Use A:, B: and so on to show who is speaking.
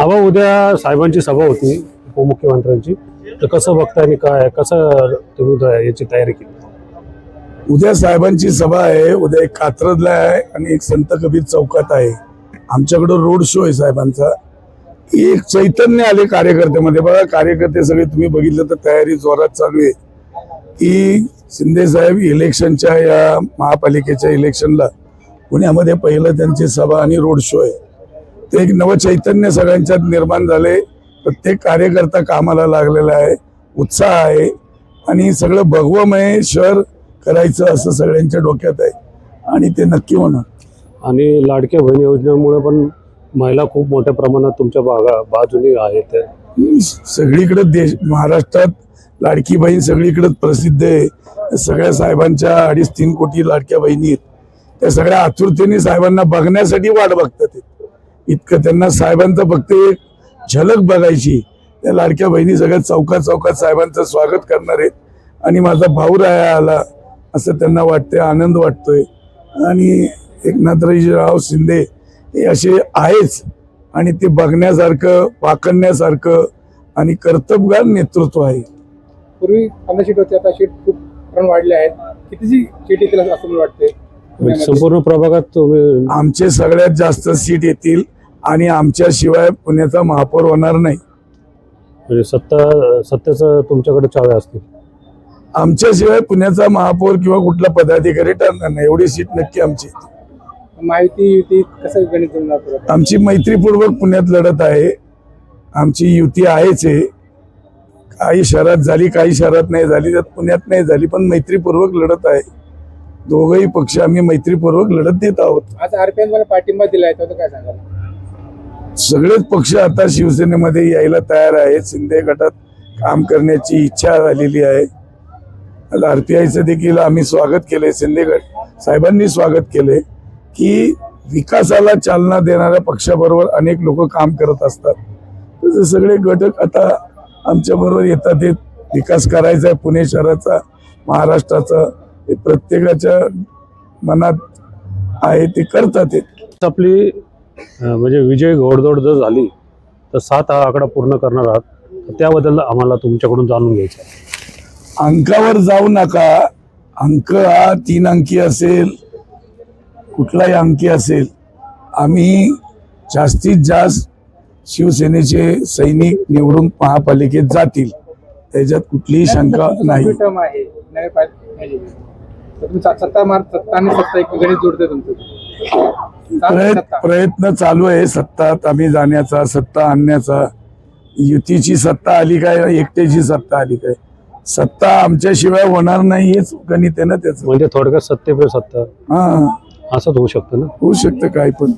A: हवा उद्या साहेबांची सभा होती उपमुख्यमंत्र्यांची. तर कसं बघताय आणि काय कसं तुम्ही याची तयारी केली?
B: उद्या साहेबांची सभा आहे उद्या एक कात्रजला आहे आणि एक संत कबीर चौकात आहे. आमच्याकडं रोड शो आहे साहेबांचा. एक चैतन्य आले कार्यकर्त्यामध्ये. बघा कार्यकर्ते सगळे तुम्ही बघितलं तर तयारी जोरात चालू आहे. की शिंदे साहेब इलेक्शनच्या या महापालिकेच्या इलेक्शनला पुण्यामध्ये पहिलं त्यांची सभा आणि रोड शो आहे. ते एक नवचैतन्य सगळ्यांच्यात निर्माण झाले प्रत्येक कार्यकर्ता कामाला लागलेला आहे. उत्साह आहे. आणि सगळं भगवमय शहर करायचं असं सगळ्यांच्या डोक्यात आहे. आणि ते नक्की होणार.
A: आणि लाडक्या बहीण योजनेमुळे पण महिला खूप मोठ्या प्रमाणात तुमच्या भागा बाजूने आहेत.
B: सगळीकडे देश महाराष्ट्रात लाडकी बहीण सगळीकडेच प्रसिद्ध आहे. सगळ्या साहेबांच्या अडीच तीन कोटी लाडक्या बहिणी आहेत. त्या सगळ्या आतुरतेने साहेबांना बघण्यासाठी वाट बघतात. इतकं त्यांना साहेबांचं फक्त एक झलक बघायची. त्या लाडक्या बहिणी सगळ्या चौकात चौकात साहेबांचं स्वागत करणार आहेत. आणि माझा भाऊ राया आला असं त्यांना वाटतंय आनंद वाटतोय. आणि एकनाथराव शिंदे हे असे आहेच. आणि ते बघण्यासारखं वाकण्यासारखं आणि कर्तबगार नेतृत्व आहे.
C: पूर्वी सीट होती आता सीट खूप प्रमाण वाढले आहेत. कितीची सीट येतील असं मला वाटते
A: संपूर्ण प्रभागात
B: आमचे सगळ्यात जास्त सीट येतील. आणि आमच्याशिवाय पुण्याचा महापौर होणार नाही.
A: म्हणजे सत्ता सत्तेचं तुमच्याकडे चाव्या असतील.
B: आमच्याशिवाय पुण्याचा महापौर किंवा कुठला पदाधिकारी ठरणार नाही. एवढी सीट नक्की आमची.
C: माहिती युती कसं गणित
B: आमची मैत्रीपूर्वक पुण्यात लढत आहे. आमची युती आहेच आहे. काही शहरात झाली काही शहरात नाही झाली त्यात पुण्यात नाही झाली पण मैत्रीपूर्वक लढत आहे. दोघही पक्ष आम्ही मैत्रीपूर्वक लढत देत आहोत.
C: आज आरपीएन मला पाठिंबा दिलाय तर काय सांगाल?
B: सगळेच पक्ष आता शिवसेनेमध्ये यायला तयार आहेत. शिंदे गटात काम करण्याची इच्छा झालेली आहे. आरपीआयचं देखील आम्ही स्वागत केले शिंदे गट साहेबांनी स्वागत केले की विकासाला चालना देणाऱ्या पक्षाबरोबर अनेक लोक काम करत असतात. तसे सगळे घटक आता आमच्या बरोबर येतात. ते विकास करायचा आहे. पुणे शहराचा महाराष्ट्राचा हे प्रत्येकाच्या मनात आहे ते करतात
A: आपली म्हणजे विजय घोडदौड जर झाली तर सात हा आकडा पूर्ण करणार आहात. त्याबद्दल आम्हाला तुमच्याकडून जाणून घ्यायचं आहे.
B: अंकावर जाऊ नका. अंक हा तीन अंकी असेल कुठलाही अंकी असेल आम्ही जास्तीत जास्त शिवसेनेचे सैनिक निवडून महापालिकेत जातील. त्याच्यात कुठलीही शंका नाही.
C: सत्ता मार सत्ता आणि सत्ता एक गणित जोडते तुमचं.
B: प्रयत्न
C: सत्ता.
B: प्रयत्न चालू आहे सत्तात. आम्ही जाण्याचा सत्ता आणण्याचा. युतीची सत्ता आली काय? एकट्याची सत्ता आली काय? सत्ता आमच्याशिवाय होणार नाही हेच गणित आहे ना त्याचं.
A: म्हणजे थोडक्यात सत्ते पे सत्ता.
B: हा.
A: असंच होऊ शकतं ना?
B: होऊ शकतं काय पण.